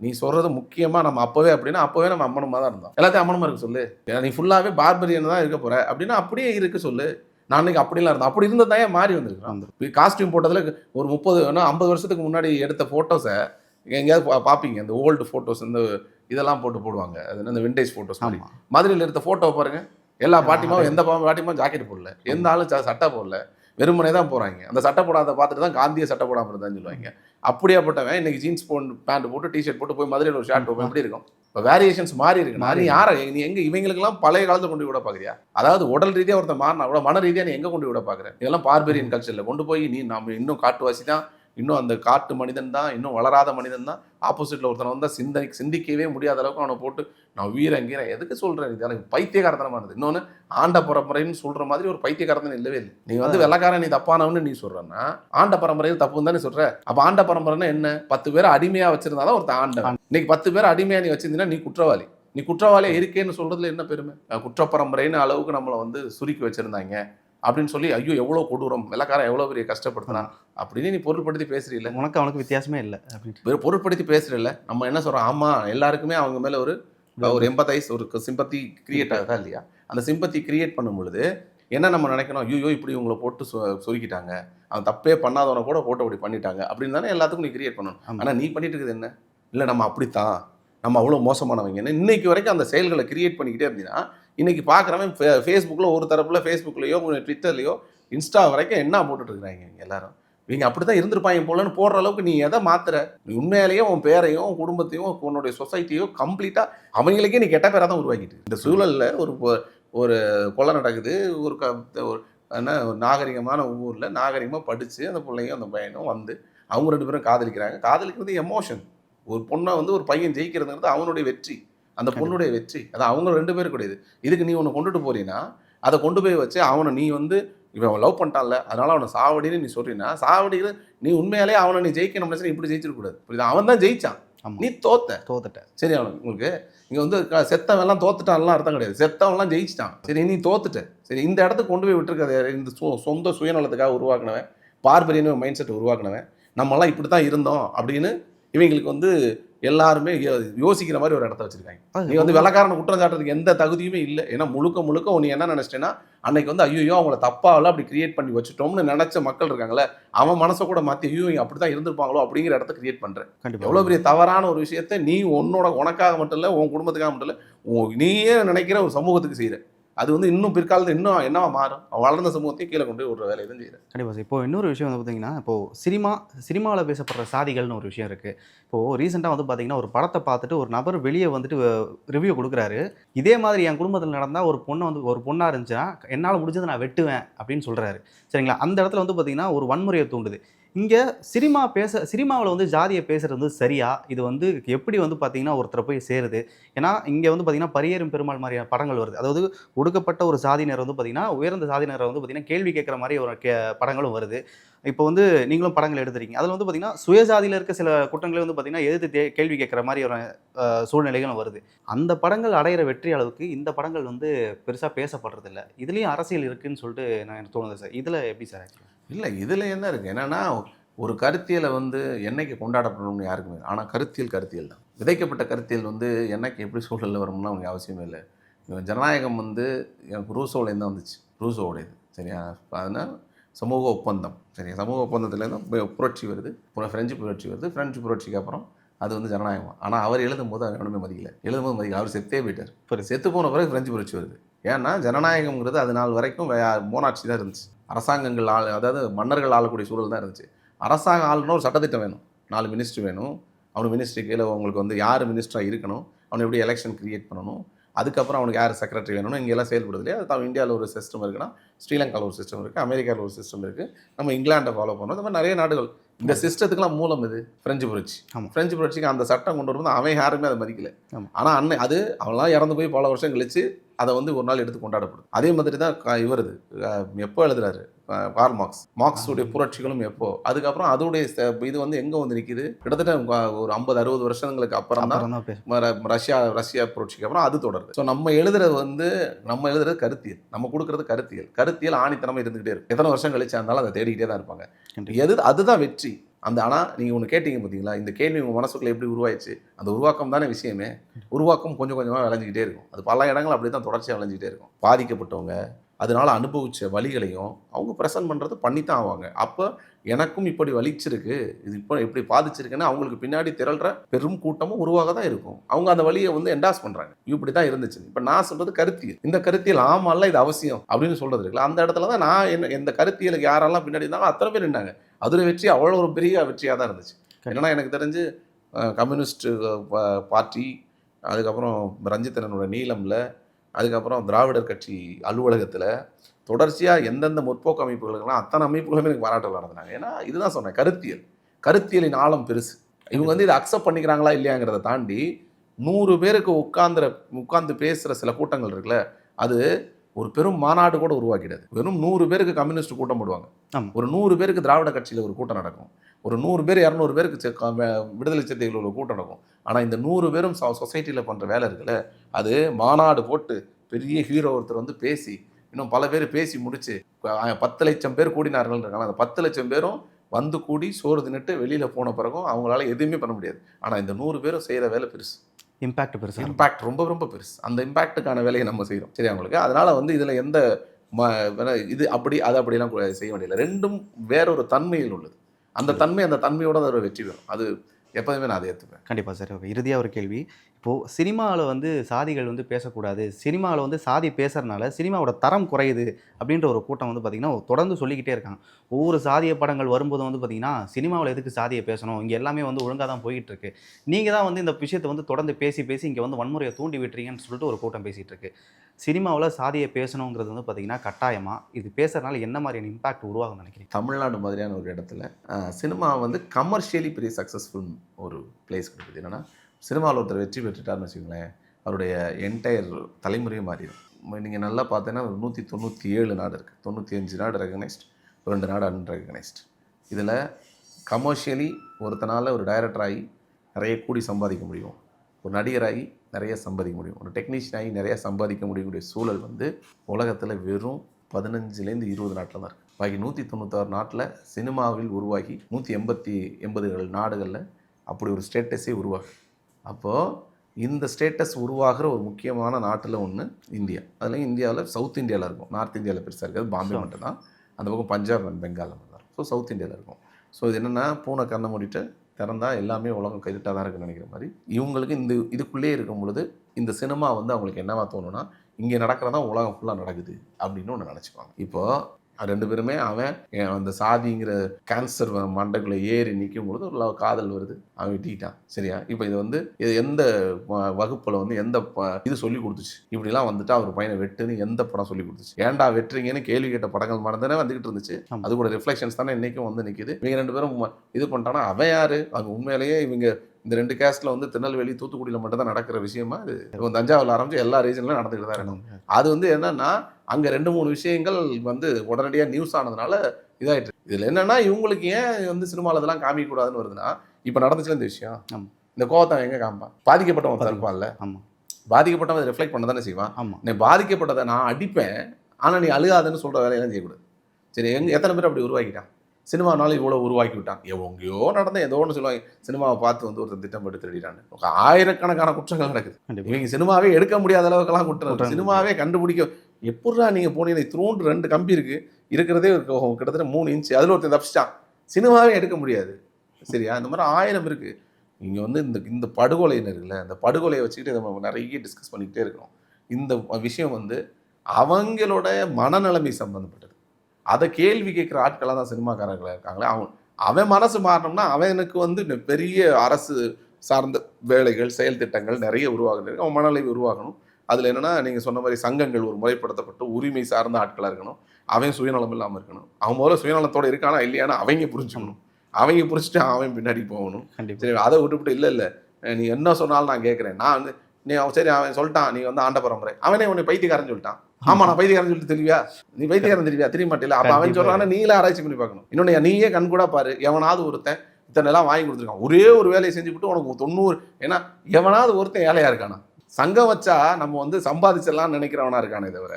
நீ சொல்றது முக்கியமா நம்ம அப்பவே அப்படின்னா அப்பவே நம்ம அம்மனமா தான் இருந்தோம். எல்லாத்தையும் அம்மனமா இருக்க சொல்லு நீ ஃபுல்லாவே பார்பரியன் தான் இருக்க போற. அப்படின்னா அப்படியே இருக்க சொல்லு. நான் அன்னைக்கு அப்படிலாம் இருந்தேன். அப்படி இருந்ததா ஏன் மாறி வந்திருக்கான் காஸ்டியூம் போட்டதுல ஒரு முப்பது ஐம்பது வருஷத்துக்கு முன்னாடி எடுத்த போட்டோஸை எங்கேயாவது பா- பார்ப்பீங்க இந்த ஓல்டு ஃபோட்டோஸ் இந்த இதெல்லாம் போட்டு போடுவாங்க. அது என்ன, இந்த விண்டேஜ் ஃபோட்டோஸ் மதுரையில் எடுத்த ஃபோட்டோ பாருங்க. எல்லா பாட்டிமாவும் எந்த பாட்டிமாவும் ஜாக்கெட் போடல. எந்த ஆளும் சட்டை போடல. வெறுமனே தான் போறாங்க. அந்த சட்டை போடாத பார்த்துட்டு தான் காந்திய சட்டை போடாமல் இருந்தான்னு சொல்லுவாங்க. அப்படியாப்பட்டவன் இன்னைக்கு ஜீன்ஸ் போட்டு பேண்ட் போட்டு டிஷர்ட் போட்டு போய் மதுரையில் ஒரு ஷர்ட் எப்படி இருக்கும்? இப்போ வேரியேஷன்ஸ் மாறி இருக்கு. மாறி யாரை நீ எங்க இவங்களுக்கெல்லாம் பழைய காலத்துல கொண்டு விட பாக்குறியா அதாவது உடல் ரீதியா ஒருத்தன் மாறினா கூட மன ரீதியா நீ எங்க கொண்டு விட பாக்குற இதெல்லாம் பார்பெரியன் கல்ச்சர்ல கொண்டு போய் நீ நம்ம இன்னும் காட்டுவாசி தான் இன்னும் அந்த காட்டு மனிதன் தான் இன்னும் வளராத மனிதன் தான். ஆப்போசிட்ல ஒருத்தனை வந்தா சிந்தனை சிந்திக்கவே முடியாத அளவுக்கு அவனை போட்டு நான் வீரன் கீரன் எதுக்கு சொல்றேன் இது? எனக்கு பைத்தியகாரத்தனமானது இன்னொன்னு ஆண்ட பரம்பரைன்னு சொல்ற மாதிரி ஒரு பைத்தியகாரத்தனம் இல்லவே இல்லை. நீ வந்து வெள்ளக்காரன் நீ தப்பானவன்னு நீ சொல்றன்னா ஆண்ட பரம்பரையில் தப்புன்னு தானே சொல்ற. அப்ப ஆண்ட பரம்பரைன்னா என்ன? பத்து பேரை அடிமையா வச்சிருந்தாதான் ஒருத்தன் ஆண்ட. இன்னைக்கு பத்து பேர் அடிமையா நீ வச்சிருந்தீங்கன்னா நீ குற்றவாளி. நீ குற்றவாளியா இருக்கேன்னு சொல்றதுல என்ன பெருமை? அஹ் குற்றப்பரம்பரைன்னு அளவுக்கு நம்மளை வந்து சுருக்கி வச்சிருந்தாங்க. அப்படின்னு சொல்லி ஐயோ எவ்வளவு கொடூரம் வெள்ளக்காரன் எவ்வளவு பெரிய கஷ்டப்படுத்தினான் அப்படின்னு நீ பொருள்படுத்தி பேசுறீல்ல. உனக்கு அவனுக்கு வித்தியாசமே இல்லை அப்படின்ட்டு வெறும் பொருட்படுத்தி பேசுறதில்ல நம்ம என்ன சொல்றோம்? ஆமா எல்லாருக்குமே அவங்க மேல ஒரு ஒரு எம்பத்தைஸ் ஒரு சிம்பத்தி கிரியேட் ஆகுதா இல்லையா? அந்த சிம்பத்தி கிரியேட் பண்ணும் பொழுது என்ன நம்ம நினைக்கணும் ஐயோ இப்படி இவங்களை போட்டு சொருக்கிட்டாங்க அவன் தப்பே பண்ணாதவனை கூட போட்டு அப்படி பண்ணிட்டாங்க. அப்படின்னு தானே எல்லாத்துக்கும் நீ கிரியேட் பண்ணணும். ஆமா. ஆனா நீ பண்ணிட்டு இருக்குது என்ன? இல்லை நம்ம அப்படித்தான். நம்ம அவ்வளோ மோசமானவங்கன்னு இன்னைக்கு வரைக்கும் அந்த செயல்களை கிரியேட் பண்ணிக்கிட்டே இருந்தீங்கன்னா இன்னைக்கு பார்க்குறவன் ஃபேஸ்புக்கில் ஒரு தரப்பில் ஃபேஸ்புக்லேயோ ட்விட்டர்லையோ இன்ஸ்டா வரைக்கும் என்ன போட்டுட்ருக்குறாங்க எல்லாரும்? இவங்க அப்படி தான் இருந்திருப்பாங்க போலன்னு போடுற அளவுக்கு நீ எதை மாத்துற? நீ உண்மையிலேயே உன் பேரையும் உன் குடும்பத்தையும் உன்னுடைய சொசைட்டியோ கம்ப்ளீட்டாக அவங்களுக்கே நீ கெட்ட பேராக தான் உருவாக்கிட்டு இந்த சூழலில் ஒரு ஒரு கொலை நடக்குது ஒரு க ஒரு என்ன ஒரு நாகரிகமான ஊரில் நாகரிகமாக படித்து அந்த பிள்ளையும் அந்த பையனும் வந்து அவங்க ரெண்டு பேரும் காதலிக்கிறாங்க. காதலிக்கிறது எமோஷன் ஒரு பொண்ணை வந்து ஒரு பையன் ஜெயிக்கிறதுங்கிறது அவனுடைய வெற்றி. அந்த பொண்ணுடைய வெற்றி. அது அவங்க ரெண்டு பேரும் கூடியது. இதுக்கு நீ ஒன்று கொண்டுட்டு போறீன்னா அதை கொண்டு போய் வச்சு அவனை நீ வந்து இவன் லவ் பண்ணிட்டான்ல அதனால அவனை சாவடின்னு நீ சொல்றீன்னா சாவடிக்கிற நீ உண்மையாலே அவனை நீ ஜெயிக்கணும் இப்படி ஜெயிச்சிடக்கூடாது புரியுதா? அவன் தான் ஜெயிச்சான். நீ தோத்த. தோத்துட்ட. சரி அவனுக்கு உங்களுக்கு இங்கே வந்து செத்தவன்லாம் தோத்துட்டான்லாம் அர்த்தம் கிடையாது. செத்தவன்லாம் ஜெயிச்சிட்டான். சரி நீ தோத்துட்ட. சரி இந்த இடத்துக்கு கொண்டு போய் விட்டுருக்காது இந்த சொ சொந்த சுயநலத்துக்காக உருவாக்குனவன் பார்பரியன் மைண்ட் செட் உருவாக்குனவன் நம்மலாம் இப்படி தான் இருந்தோம் அப்படின்னு இவங்களுக்கு வந்து எல்லாருமே யோசிக்கிற மாதிரி ஒரு இடத்த வச்சிருக்காங்க. நீ வந்து வெள்ளக்காரனை குற்றம் சாட்டுறதுக்கு எந்த தகுதியுமே இல்லை. ஏன்னா முழுக்க முழுக்க நீ என்ன நினைச்சிட்டேன்னா அன்னைக்கு வந்து ஐயோ அவங்கள தப்பாவில் அப்படி கிரியேட் பண்ணி வச்சுட்டோம்னு நினைச்ச மக்கள் இருக்காங்களே அவன் மனசை கூட மாற்றி ஐயோ இங்க அப்படி தான் இருந்திருப்பாங்களோ அப்படிங்கிற இடத்த கிரியேட் பண்ணுறேன் எவ்வளோ பெரிய தவறான ஒரு விஷயத்தை நீ உன்னோட உனக்காக மட்டும் இல்லை உன் குடும்பத்துக்காக மட்டும் இல்லை நீயே நினைக்கிற ஒரு சமூகத்துக்கு செய்கிற அது வந்து இன்னும் பிற்காலத்தில் இன்னும் என்னவா மாறும்? வளர்ந்த சமூகத்தையும் கீழே கொண்டு போய் விடுற வேலையை தான் செய்கிறேன் கண்டிப்பாக சார். இப்போ இன்னொரு விஷயம் வந்து பார்த்தீங்கன்னா இப்போ சினிமா சினிமாவில் பேசப்படுற சாதிகள்னு ஒரு விஷயம் இருக்குது இப்போது ரீசெண்டாக வந்து பார்த்தீங்கன்னா ஒரு படத்தை பார்த்துட்டு ஒரு நபர் வெளியே வந்துட்டு ரிவ்யூ கொடுக்குறாரு. இதே மாதிரி என் குடும்பத்தில் நடந்தால் ஒரு பொண்ணை வந்து ஒரு பொண்ணாக இருந்துச்சுன்னா என்னால் முடிஞ்சதை நான் வெட்டுவேன் அப்படின்னு சொல்கிறாரு சரிங்களா? அந்த இடத்துல வந்து பார்த்தீங்கன்னா ஒரு வன்முறையை தூண்டுது. இங்கே சினிமா பேச சினிமாவில் வந்து ஜாதியை பேசுகிறது வந்து சரியா? இது வந்து எப்படி வந்து பார்த்திங்கன்னா ஒருத்தரை போய் சேருது? ஏன்னா இங்கே வந்து பார்த்திங்கன்னா பரியேறும் பெருமாள் மாதிரியான படங்கள் வருது. அதாவது ஒடுக்கப்பட்ட ஒரு சாதியினர் வந்து பார்த்திங்கன்னா உயர்ந்த சாதியினரை வந்து பார்த்திங்கன்னா கேள்வி கேட்குற மாதிரி ஒரு கே படங்களும் வருது. இப்போ வந்து நீங்களும் படங்கள் எடுத்துறீங்க அதில் வந்து பார்த்திங்கன்னா சுயஜாதியில் இருக்க சில குற்றங்களை வந்து பார்த்தீங்கன்னா எதிர்த்து தே- கேள்வி கேட்குற மாதிரி ஒரு சூழ்நிலைகளும் வருது. அந்த படங்கள் அடையிற வெற்றி அளவுக்கு இந்த படங்கள் வந்து பெருசாக பேசப்படுறதில்ல. இதுலேயும் அரசியல் இருக்குதுன்னு சொல்லிட்டு நான் எனக்கு தோணுது சார். இதில் எப்படி சார் இல்லை இதில் என்ன இருக்குது என்னென்னா ஒரு கருத்தியலை வந்து என்னைக்கு கொண்டாடப்படணும்னு யாருக்குமே ஆனால் கருத்தியல் கருத்தியல் தான். விதைக்கப்பட்ட கருத்தியல் வந்து என்னைக்கு எப்படி சூழலில் வரும்னா அவனுக்கு அவசியமே இல்லை. இவன் ஜனநாயகம் வந்து எனக்கு ரூசோலேருந்து தான் வந்துச்சு. ரூசோடையது சரியா? அதனால் சமூக ஒப்பந்தம் சரியா? சமூக ஒப்பந்தத்துலேருந்து புரட்சி வருது. அப்புறம் ஃப்ரெஞ்சு புரட்சி வருது. ஃப்ரெஞ்சு புரட்சிக்கு அப்புறம் அது வந்து ஜனநாயகம். ஆனால் அவர் எழுதும் போது அவர் எவனுமே மதிக்கல. எழுதும் போது மதிக்கல. அவர் செத்தே போயிட்டார். இப்போ செத்து போன பிறகு ஃப்ரெஞ்சு புரட்சி வருது. ஏன்னா ஜனநாயகம்ங்கிறது அது நாள் வரைக்கும் வே- மோனாட்சி தான் இருந்துச்சு. அரசாங்கங்கள் ஆள் அதாவது மன்னர்கள் ஆளக்கூடிய சூழல் தான் இருந்துச்சு. அரசாங்கம் ஆளுனா ஒரு சட்டத்திட்டம் வேணும். நாலு மினிஸ்ட்ரி வேணும். அவனுக்கு மினிஸ்ட்ரி கீழே உங்களுக்கு வந்து யார் மினிஸ்டராக இருக்கணும்? அவனை எப்படி எலெக்ஷன் கிரியேட் பண்ணணும்? அதுக்கப்புறம் அவனுக்கு யார் செக்ரட்டரி வேணும் இங்கே எல்லாம் செயல்படுது இல்லையா? அது இந்தியாவில் ஒரு சிஸ்டம் இருக்குன்னா ஸ்ரீலங்காவில் ஒரு சிஸ்டம் இருக்குது அமெரிக்காவில் ஒரு சிஸ்டம் இருக்குது நம்ம இங்கிலாண்டை ஃபாலோ பண்ணுறோம் இந்த மாதிரி நிறைய நாடுகள். இந்த சிஸ்டத்துக்குலாம் மூலம் இது பிரெஞ்சு புரட்சி. ஆமா. பிரெஞ்சு புரட்சிக்கு அந்த சட்டம் கொண்டு வரும்போது அவன் யாருமே அதை மதிக்கல. ஆனால் அன்னை அது அவன்லாம் இறந்து போய் பல வருஷம் கழிச்சு அதை வந்து ஒரு நாள் எடுத்து கொண்டாடப்படுது அதே மாதிரி தான் இவருது எப்போ எழுதுறாரு? Karl Marx. மார்க்ஸுடைய புரட்சிகளும் எப்போ? அதுக்கப்புறம் அதோடைய இது வந்து எங்கே வந்து நிற்கிது கிட்டத்தட்ட ஒரு ஐம்பது அறுபது வருஷங்களுக்கு அப்புறம் தான் ரஷ்யா ரஷ்யா புரட்சிக்கு அப்புறம் அது தொடருது. ஸோ நம்ம எழுதுறது வந்து நம்ம எழுதுறது கருத்தியல். நம்ம கொடுக்கறது கருத்தியல். கருத்தியல் ஆணித்தனமா இருந்துகிட்டே இருக்கும். எத்தனை வருஷம் கழிச்சா இருந்தாலும் அதை தேடிக்கிட்டே தான் இருப்பாங்க. எது அதுதான் வெற்றி. அந்த ஆனால் நீங்கள் ஒன்று கேட்டீங்க பார்த்தீங்களா இந்த கேள்வி உங்கள் மனசுக்குள்ள எப்படி உருவாயிடுச்சு? அந்த உருவாக்கம் தானே விஷயமே. உருவாக்கம் கொஞ்சம் கொஞ்சமாக விளைஞ்சிக்கிட்டே இருக்கும். அது பல இடங்கள் அப்படி தான் தொடர்ச்சியாக விளைஞ்சிக்கிட்டே இருக்கும். பாதிக்கப்பட்டவங்க அதனால அனுபவிச்ச வலிகளையும் அவங்க ப்ரெசன்ட் பண்ணுறது பண்ணித்தான் ஆவாங்க. அப்போ எனக்கும் இப்படி வலிச்சிருக்கு இது இப்போ இப்படி பாதிச்சிருக்குன்னு அவங்களுக்கு பின்னாடி திரள்ற பெரும் கூட்டமும் உருவாக தான் இருக்கும். அவங்க அந்த வழியை வந்து என்டாஸ் பண்ணுறாங்க இப்படி தான் இருந்துச்சு இப்போ நான் சொல்றது கருத்தியல். இந்த கருத்தியல் ஆமால்ல இது அவசியம் அப்படின்னு சொல்றது இருக்குல்ல. அந்த இடத்துல தான் நான் என்ன எந்த கருத்தியலுக்கு யாரெல்லாம் பின்னாடி இருந்தாலும் அத்தனை பேர் நின்னாங்க. அதோட வெற்றி அவ்வளோ ஒரு பெரிய வெற்றியாக தான் இருந்துச்சு. ஏன்னா எனக்கு தெரிஞ்சு கம்யூனிஸ்ட் பார்ட்டி அதுக்கப்புறம் ரஞ்சித்தனனோட நீளமில் அதுக்கப்புறம் திராவிடர் கட்சி அலுவலகத்தில் தொடர்ச்சியாக எந்தெந்த முற்போக்கு அமைப்புகளுக்கெல்லாம் அத்தனை அமைப்புகளுமே எனக்கு பாராட்டல் நடந்தாங்க ஏன்னா இதுதான் சொன்னேன் கருத்தியல். கருத்தியலின் ஆழம் பெருசு. இவங்க வந்து இதை அக்செப்ட் பண்ணிக்கிறாங்களா இல்லையாங்கிறத தாண்டி நூறு பேருக்கு உட்கார்ந்துற உட்கார்ந்து பேசுகிற சில கூட்டங்கள் இருக்குல்ல அது ஒரு பெரும் மாநாடு கூட உருவாக்கிடாது. வெறும் நூறு பேருக்கு கம்யூனிஸ்ட் கூட்டம் போடுவாங்க. ஒரு நூறு பேருக்கு திராவிட கட்சியில் ஒரு கூட்டம் நடக்கும். ஒரு நூறு பேர் இரநூறு பேருக்கு விடுதலை சிறுத்தைகள் ஒரு கூட்டம் நடக்கும். ஆனால் இந்த நூறு பேரும் சொசைட்டியில் பண்ணுற வேலை இருக்குல்ல? அது மாநாடு போட்டு பெரிய ஹீரோ ஒருத்தர் வந்து பேசி இன்னும் பல பேர் பேசி முடிச்சு பத்து லட்சம் பேர் கூடினார்கள் இருக்காங்க. அந்த பத்து லட்சம் பேரும் வந்து கூடி சோறு தின்னுட்டு வெளியில் போன பிறகும் அவங்களால எதுவுமே பண்ண முடியாது. ஆனால் இந்த நூறு பேரும் செய்கிற வேலை பெருசு. இம்பாக்ட் பெருசாக இம்பாக்ட் ரொம்ப ரொம்ப பெருசு. அந்த இம்பாக்ட்டுக்கான வேலையை நம்ம செய்கிறோம் சரி அவங்களுக்கு அதனால வந்து இதில் எந்த ம வேற இது அப்படி அது அப்படிலாம் செய்ய வேண்டியதில்லை. ரெண்டும் வேறொரு தன்மையில் உள்ளது. அந்த தன்மை அந்த தன்மையோட அது ஒரு வெற்றி பெறும் அது எப்போதுமே நான் அதை ஏற்றுப்பேன் கண்டிப்பாக சார். இறுதியாக ஒரு கேள்வி. இப்போது சினிமாவில் வந்து சாதிகள் வந்து பேசக்கூடாது. சினிமாவில் வந்து சாதி பேசுறதுனால சினிமாவோட தரம் குறையுது அப்படின்ற ஒரு கூட்டம் வந்து பார்த்திங்கன்னா தொடர்ந்து சொல்லிக்கிட்டே இருக்காங்க. ஒவ்வொரு சாதிய படங்கள் வரும்போதும் வந்து பார்த்திங்கன்னா சினிமாவில் எதுக்கு சாதியை பேசணும்? இங்கே எல்லாமே வந்து ஒழுங்காக தான் போயிட்டு இருக்கு நீங்கள் தான் வந்து இந்த விஷயத்தை வந்து தொடர்ந்து பேசி பேசி இங்கே வந்து வன்முறையை தூண்டி விட்டுறீங்கன்னு சொல்லிட்டு ஒரு கூட்டம் பேசிகிட்டு இருக்கு. சினிமாவில் சாதியை பேசணுங்கிறது வந்து பார்த்திங்கன்னா கட்டாயமாக இது பேசுறதுனால என்ன மாதிரியான இம்பாக்ட் உருவாகும்னு நினைக்கிறேன் தமிழ்நாடு மாதிரியான ஒரு இடத்துல சினிமா வந்து கமர்ஷியலி பெரிய சக்ஸஸ்ஃபுல் ஒரு பிளேஸ் கொடுக்குது. என்னன்னா சினிமாவில் ஒருத்தர் வெற்றி பெற்றுட்டாருன்னு வச்சுக்கோங்களேன் அவருடைய என்டையர் தலைமுறையும் மாறிடும். நீங்கள் நல்லா பார்த்தீங்கன்னா ஒரு நூற்றி தொண்ணூற்றி ஏழு நாடு இருக்குது தொண்ணூற்றி அஞ்சு நாடு ரெகனைஸ்ட் ரெண்டு நாடு அன்ரெகனைஸ்ட் இதில் கமர்ஷியலி ஒருத்தனால் ஒரு டைரக்டராகி நிறைய கூடி சம்பாதிக்க முடியும். ஒரு நடிகராகி நிறைய சம்பாதிக்க முடியும். ஒரு டெக்னீஷியன் ஆகி நிறைய சம்பாதிக்க முடியக்கூடிய சூழல் வந்து உலகத்தில் வெறும் பதினஞ்சுலேருந்து இருபது நாட்டில் தான் இருக்குது பாக்கி நூற்றி தொண்ணூத்தாறு நாட்டில் சினிமாவில் உருவாகி நூற்றி எண்பத்தி எண்பதுகள் நாடுகளில் அப்படி ஒரு ஸ்டேட்டஸே உருவாகும் அப்போது இந்த ஸ்டேட்டஸ் உருவாகிற ஒரு முக்கியமான நாட்டில் ஒன்று இந்தியா. அதில் இந்தியாவில் சவுத் இந்தியாவில் இருக்கும். நார்த் இந்தியாவில் பெருசாக இருக்காது. பாம்பே Sure. மட்டும் தான் அந்த பக்கம் பஞ்சாப் அண்ட் பெங்கால் மட்டும் தான் ஸோ சவுத் இந்தியாவில் இருக்கும். ஸோ இது என்னென்னா பூனை கண்ணை மூடிட்டு திறந்தா எல்லாமே உலகம் கைதிட்டாக தான் இருக்குன்னு நினைக்கிற மாதிரி. இவங்களுக்கு இந்த இதுக்குள்ளே இருக்கும் பொழுது இந்த சினிமா வந்து அவங்களுக்கு என்னவா தோணுன்னா இங்கே நடக்கிறதா உலகம் ஃபுல்லாக நடக்குது அப்படின்னு ஒன்று நினச்சிப்பாங்க. இப்போது ரெண்டு பேருமே அவன் அந்த சாதிங்கிற கேன்சர் மண்டைக்குள்ளே ஏறி நிற்கும் பொழுது ஒரு காதல் வருது. அவன் வெட்டிக்கிட்டான் சரியா? இப்போ இது வந்து இது எந்த வகுப்புல வந்து எந்த இது சொல்லி கொடுத்துச்சு? இப்படிலாம் வந்துட்டு அவர் பையனை வெட்டுன்னு எந்த படம் சொல்லி கொடுத்துச்சு? ஏன்டா வெட்டுறீங்கன்னு கேள்வி கேட்ட படங்கள் மட்டும் வந்துகிட்டு இருந்துச்சு. அது கூட ரிஃப்ளெக்ஷன்ஸ் தானே இன்னைக்கும் வந்து நிற்கிது இவங்க ரெண்டு பேரும் இது பண்ணிட்டானா? அவன் யாரு? அவங்க உண்மையிலேயே இவங்க இந்த ரெண்டு கேஸ்ட்ல வந்து திருநெல்வேலி தூத்துக்குடியில் மட்டும் தான் நடக்கிற விஷயமா இது? இப்போ தஞ்சாவூர்ல ஆரம்பிச்சு எல்லா ரீஜன்லையும் நடந்துக்கிட்டு தான் இருக்கும் அது வந்து என்னன்னா அங்க ரெண்டு மூணு விஷயங்கள் வந்து உடனடியா நியூஸ் ஆனதுனால இதாயிட்டு இருக்கு. இதுல என்னன்னா இவங்களுக்கு ஏன் வந்து சினிமாவில் இதெல்லாம் காமிக்க கூடாதுன்னு வருதுன்னா இப்போ நடந்துச்சுல இந்த விஷயம். ஆமா. இந்த கோவத்தை எங்க காமிப்பான் பாதிக்கப்பட்டவன் பாதிக்க- இருப்பான்ல. ஆமா. பாதிக்கப்பட்டவன் ரிஃப்ளெக்ட் பண்ண தானே செய்வான்? ஆமா. நீ பாதிக்கப்பட்டதை நான் அடிப்பேன் ஆனா நீ அழுகாதுன்னு சொல்ற வேலையெல்லாம் செய்யக்கூடாது. சரி எங்க எத்தனை பேர் அப்படி உருவாக்கிட்டான்? சினிமானால இவ்வளோ உருவாக்கி விட்டான் எங்கேயோ நடந்த ஏதோ ஒன்று சொல்லுவாங்க. சினிமாவை பார்த்து வந்து ஒருத்தன் திட்டம் போட்டு திருடிட்டான்னு. ஆயிரக்கணக்கான குற்றங்கள் நடக்குது. இவங்க சினிமாவே எடுக்க முடியாத அளவுக்குலாம் குற்றம். சினிமாவே கண்டுபிடிக்க எப்படிடா நீங்க போனீங்க? த்ரூண்டு ரெண்டு கம்பி இருக்கு. இருக்கிறதே கிட்டத்தட்ட மூணு இன்ச்சு அதில் ஒருத்தன் தப்பிச்சிட்டான். சினிமாவே எடுக்க முடியாது. சரியா? இந்த மாதிரி ஆயிரம் இருக்கு. இங்க வந்து இந்த இந்த படுகொலைன்னு இருக்குல்ல இந்த படுகொலையை வச்சுக்கிட்டு நம்ம நிறைய டிஸ்கஸ் பண்ணிக்கிட்டே இருக்கிறோம். இந்த விஷயம் வந்து அவங்களோட மனநிலைமை சம்பந்தப்பட்டது. அதை கேள்வி கேட்குற ஆட்களாக தான் சினிமாக்காரர்களாக இருக்காங்களே அவன் அவன் மனசு மாறணும்னா அவனுக்கு வந்து பெரிய அரசு சார்ந்த வேலைகள் செயல் திட்டங்கள் நிறைய உருவாகணும். அவன் மனநிலை உருவாகணும். அதில் என்னன்னா நீங்கள் சொன்ன மாதிரி சங்கங்கள் ஒரு முறைப்படுத்தப்பட்டு உரிமை சார்ந்த ஆட்களாக இருக்கணும். அவன் சுயநலம் இல்லாமல் இருக்கணும். அவன் முதல்ல சுயநலத்தோட இருக்கானா இல்லையானா அவங்க புரிஞ்சுக்கணும். அவங்க புரிஞ்சுட்டு அவன் பின்னாடி போகணும். சரி அதை விட்டுவிட்டு இல்லை இல்லை. நீ என்ன சொன்னாலும் நான் கேட்குறேன். நான் வந்து நீ சரி அவன் சொல்லிட்டான் நீ வந்து ஆண்ட பரம்பரை அவனே உன்னை பைத்தியக்காரன் சொல்லிட்டான். ஆமா. நான் பைத்தியக்காரன் சொல்லிட்டு தெரிவியா நீ பைத்தியக்காரன் தெரிவியா தெரிய மாட்டேல அப்ப அவன். சொல்றான் நீங்களே ஆராய்ச்சி பண்ணி பார்க்கணும். இன்னொன்னு நீயே கண் கூட பாரு. எவனாவது ஒருத்தன் இத்தனை எல்லாம் வாங்கி கொடுத்துருக்கான். ஒரே ஒரு வேலையை செஞ்சு விட்டு உனக்கு தொண்ணூறு ஏன்னா எவனாவது ஒருத்தன் ஏழையா இருக்கானா? சங்கம் வச்சா நம்ம வந்து சம்பாதிச்சிடலாம் நினைக்கிறவனா இருக்கானே தவிர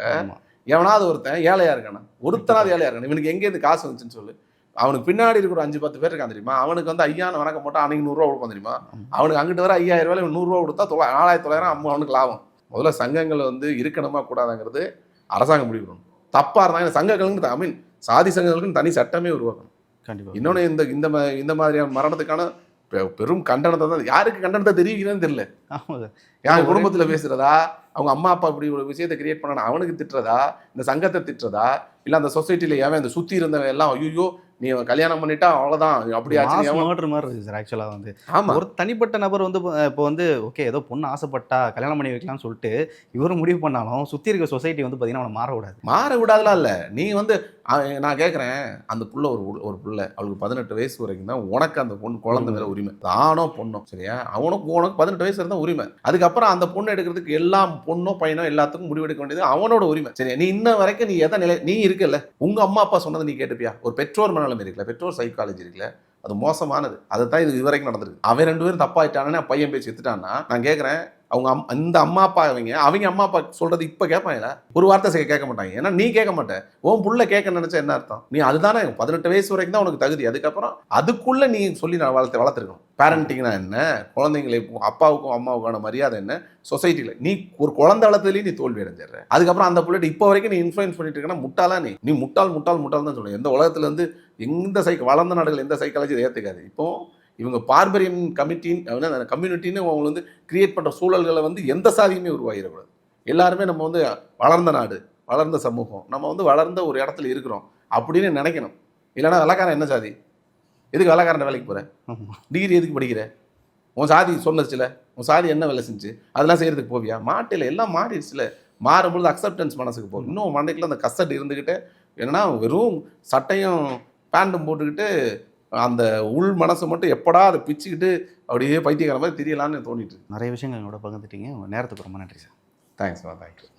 எவனாவது ஒருத்தன் ஏழையா இருக்கானா? ஒருத்தனாவது ஏழையா இருக்கானா? இவனுக்கு எங்கேருந்து காசு வந்துச்சுன்னு சொல்லு. அவனுக்கு பின்னாடி இருக்கிற ஒரு அஞ்சு பத்து பேர் இருக்கான் தெரியுமா? அவனுக்கு வந்து ஐயான்னு வணக்கம் போட்டா அன்னைக்கு நூறுரூவா கொடுப்பான் தெரியுமா. அவனுக்கு அங்கிட்டு வர ஐயாயிரம் ரூபாய் நூறுரூவா கொடுத்தா தொள்ளா நாலாயிரத்தி தொள்ளாயிரம் அம்மா அவனுக்கு லாபம். முதல்ல சங்கங்கள் வந்து இருக்கணுமா கூடாதுங்கிறது அரசாங்கம் முடிவு பண்ணணும். தப்பா இருந்தாங்க சங்கங்களுக்கு ஐ மீன் சாதி சங்கங்களுக்குன்னு தனி சட்டமே உருவாக்கணும். கண்டிப்பா. இன்னொன்று இந்த இந்த இந்த மாதிரியான மரணத்துக்கான பெரும் கண்டனத்தை தான் யாருக்கு கண்டனத்தை தெரிவிக்கிறேன்னு தெரியல. என் குடும்பத்துல பேசுறதா? அவங்க அம்மா அப்பா இப்படி ஒரு விஷயத்தை கிரியேட் பண்ணா அவனுக்கு திட்டுறதா? இந்த சங்கத்தை திட்டுறதா? இல்ல அந்த சொசைட்டில ஏன் இந்த சுத்தி இருந்தவன் எல்லாம் ஐயோ நீ கல்யாணம் பண்ணிட்டா அவ்வளவுதான். அப்படி ஆச்சு நீ அவன் மர்டர் மாதிரி இருக்கு சார் ஆக்சுவலாக வந்து. ஆமா. ஒரு தனிப்பட்ட நபர் வந்து இப்போ- வந்து ஓகே ஏதோ பொண்ணு ஆசைப்பட்டா கல்யாணம் பண்ணி வைக்கலாம்னு சொல்லிட்டு இவரும் முடிவு பண்ணாலும் சுற்றி இருக்க சொசைட்டி வந்து பார்த்தீங்கன்னா அவனை மாறக்கூடாது. மாற விடாதலாம் இல்ல. நீ வந்து நான் கேட்குறேன் அந்த புள்ள ஒரு புள்ள- ஒரு புள்ள அவளுக்கு பதினெட்டு வயசு வரைக்கும் தான் உனக்கு அந்த பொண்ணு குழந்தை மேல உரிமை. அது ஆணோ பொண்ணோ சரியா? அவனுக்கு உனக்கு பதினெட்டு வயசு இருந்தால் உரிமை. அதுக்கப்புறம் அந்த பொண்ணு எடுக்கிறதுக்கு எல்லா பொண்ணோ பையனோ எல்லாத்துக்கும் முடிவெடுக்க வேண்டியது அவனோட உரிமை. சரியா? நீ இன்ன வரைக்கும் நீ எதை நிலை நீ இருக்கல. உங்க அம்மா அப்பா சொன்னதை நீ கேட்டுப்பியா? ஒரு பெற்றோர் மனநிலைமை இருக்குல்ல பெற்றோர் சைக்காலஜி இருக்குல்ல அது மோசமானது. அதை தான் இது இதுவரைக்கும் நடந்திருக்கு. அவன் ரெண்டு பேரும் தப்பாயிட்டானே பையன் பேச்சு எடுத்துட்டான்னா நான் கேட்குறேன் அவங்க அம் இந்த அம்மா அப்பா அவங்க அவங்க அம்மா அப்பா சொல்கிறது இப்போ கேட்பாங்களா ஒரு வார்த்தை கேட்க மாட்டாங்க. ஏன்னா நீ கேட்க மாட்டேன் உன் புள்ள கேட்க நினச்சா என்ன அர்த்தம்? நீ அதுதானே பதினெட்டு வயசு வரைக்கும் தான் உனக்கு தகுதி. அதுக்கப்புறம் அதுக்குள்ளே நீ சொல்லி நான் வளர்த்து வளர்த்துருக்கணும். பேரண்டிங்னா என்ன? குழந்தைங்களை அப்பாவுக்கும் அம்மாவுக்கான மரியாதை என்ன? சொசைட்டியில் நீ ஒரு குழந்தை வளர்த்துலேயும் நீ தோல்வி அடைஞ்சிடுற. அதுக்கப்புறம் அந்த பிள்ளைட்டு இப்போ வரைக்கும் நீ இன்ஃப்ளூயன்ஸ் பண்ணிட்டு இருக்கனா முட்டாளா நீ? நீ முட்டாள் முட்டாள் முட்டாள் தான் சொல்லுவேன். எந்த உலகத்துல எந்த சைக்க வளர்ந்த நாடுகள் எந்த சைக்காலஜி ஏற்றுக்காது இப்போ இவங்க பார்பரியன் கமிட்டின்னு கம்யூனிட்டின்னு அவங்க வந்து கிரியேட் பண்ணுற சூழல்களை வந்து எந்த சாதியுமே உருவாகிடக்கூடாது. எல்லாருமே நம்ம வந்து வளர்ந்த நாடு வளர்ந்த சமூகம் நம்ம வந்து வளர்ந்த ஒரு இடத்துல இருக்கிறோம் அப்படின்னு நினைக்கணும். இல்லைன்னா வெள்ளக்காரன் என்ன சாதி? எதுக்கு வெள்ளக்காரன் வேலைக்கு ஆமா. டிகிரி எதுக்கு படிக்கிற? உன் சாதி சொன்னச்சுல உன் சாதி என்ன வேலை செஞ்சு? அதெல்லாம் செய்யறதுக்கு போவியா? மாட்டில எல்லாம் மாறிடுச்சுல. மாறும்பொழுது அக்செப்டன்ஸ் மனசுக்கு போகும். இன்னும் மண்டைக்குள்ள அந்த கசட் இருந்துக்கிட்டு என்னன்னா வெறும் சட்டையும் பேண்ட்டும் போட்டுக்கிட்டு அந்த உள் மனசை மட்டும் எப்படா அதை பிச்சுக்கிட்டு அப்படியே பைத்தியக்கார மாதிரி தெரியலான்னு தோணிட்டு நிறைய விஷயங்கள் எங்களோட பகிர்ந்துட்டீங்க. உங்கள் நேரத்துக்கு ரொம்ப நன்றி சார். தேங்க்ஸ்மா தேங்க்யூ